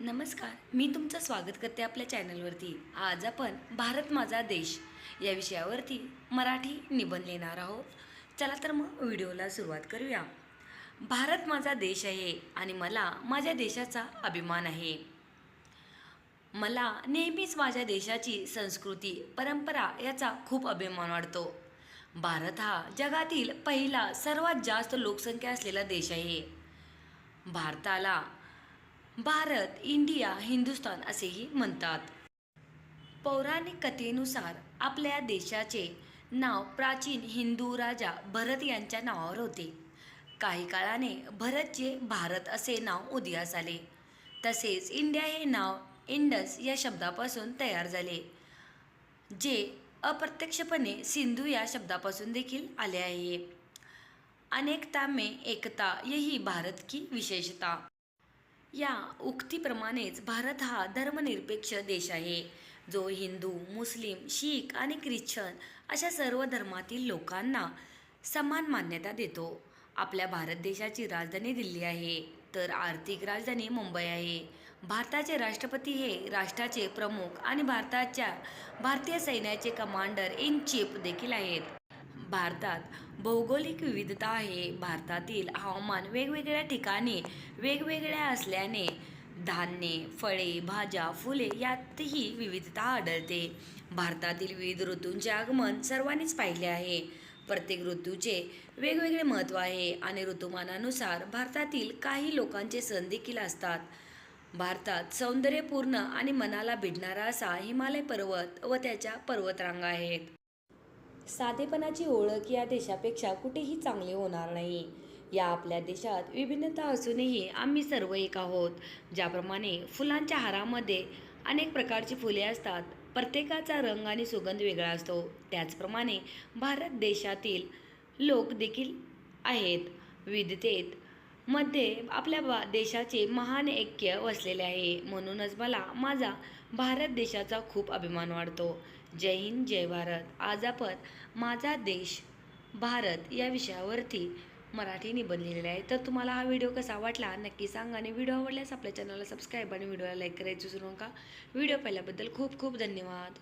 नमस्कार मी तुमचं स्वागत करते आपल्या चॅनलवरती. आज आपण भारत माझा देश या विषयावरती मराठी निबंध लिहिणार आहोत. चला तर मग व्हिडिओला सुरुवात करूया. भारत माझा देश आहे आणि मला माझ्या देशाचा अभिमान आहे. मला नेहमीच माझ्या देशाची संस्कृती परंपरा याचा खूप अभिमान वाटतो. भारत हा जगातील पहिला सर्वात जास्त लोकसंख्या असलेला देश आहे. भारताला भारत इंडिया हिंदुस्तान असेही म्हणतात. पौराणिक कथेनुसार आपल्या देशाचे नाव प्राचीन हिंदू राजा भरत यांच्या नावावर होते. काही काळाने भरतचे भारत असे नाव उदयास आले. तसेच इंडिया हे नाव इंडस या शब्दापासून तयार झाले जे अप्रत्यक्षपणे सिंधू या शब्दापासून देखील आले आहे. अनेकता में एकता यही भारत की विशेषता. या उक्तीप्रमाणेच भारत हा धर्मनिरपेक्ष देश आहे. जो हिंदू मुस्लिम शीख आणि ख्रिश्चन अशा सर्व धर्मातील लोकांना समान मान्यता देतो. आपल्या भारत देशाची राजधानी दिल्ली आहे तर आर्थिक राजधानी मुंबई आहे. भारताचे राष्ट्रपती हे राष्ट्राचे प्रमुख आणि भारताच्या भारतीय सैन्याचे कमांडर इन चीफ देखील आहेत. भारतात भौगोलिक विविधता आहे भारतातील हवामान वेगवेगळ्या ठिकाणी वेगवेगळ्या असल्याने धान्ये फळे भाज्या फुले यातही विविधता आढळते. भारतातील विविध ऋतूंचे आगमन सर्वांनीच पाहिले आहे. प्रत्येक ऋतूचे वेगवेगळे महत्त्व आहे आणि ऋतुमानानुसार भारतातील काही लोकांचे सण देखील असतात. भारतात सौंदर्यपूर्ण आणि मनाला भिडणारा असा हिमालय पर्वत व त्याच्या पर्वतरांगा आहेत. साधेपणाची ओळख या देशापेक्षा कुठेही चांगली होणार नाही. या आपल्या देशात विभिन्नता असूनही आम्ही सर्व एक आहोत. ज्याप्रमाणे फुलांच्या हारामध्ये अनेक प्रकारची फुले असतात. प्रत्येकाचा रंग आणि सुगंध वेगळा असतो. त्याचप्रमाणे भारत देशातील लोक देखील आहेत. विविधतेत मध्ये आपल्या बा देशाचे महान ऐक्य वसलेले आहे. म्हणूनच मला माझा भारत देशाचा खूप अभिमान वाटतो. जय हिंद जय भारत आज आपण माझा देश भारत या विषयावरती मराठी निबंध लिहिलेला आहे. तर तुम्हाला हा व्हिडिओ कसा वाटला नक्की सांगा आणि व्हिडिओ आवडल्यास आपल्या चॅनलला सबस्क्राईब आणि व्हिडिओला लाईक करायचं विसरू नका. व्हिडिओ पाहिल्याबद्दल खूप खूप धन्यवाद.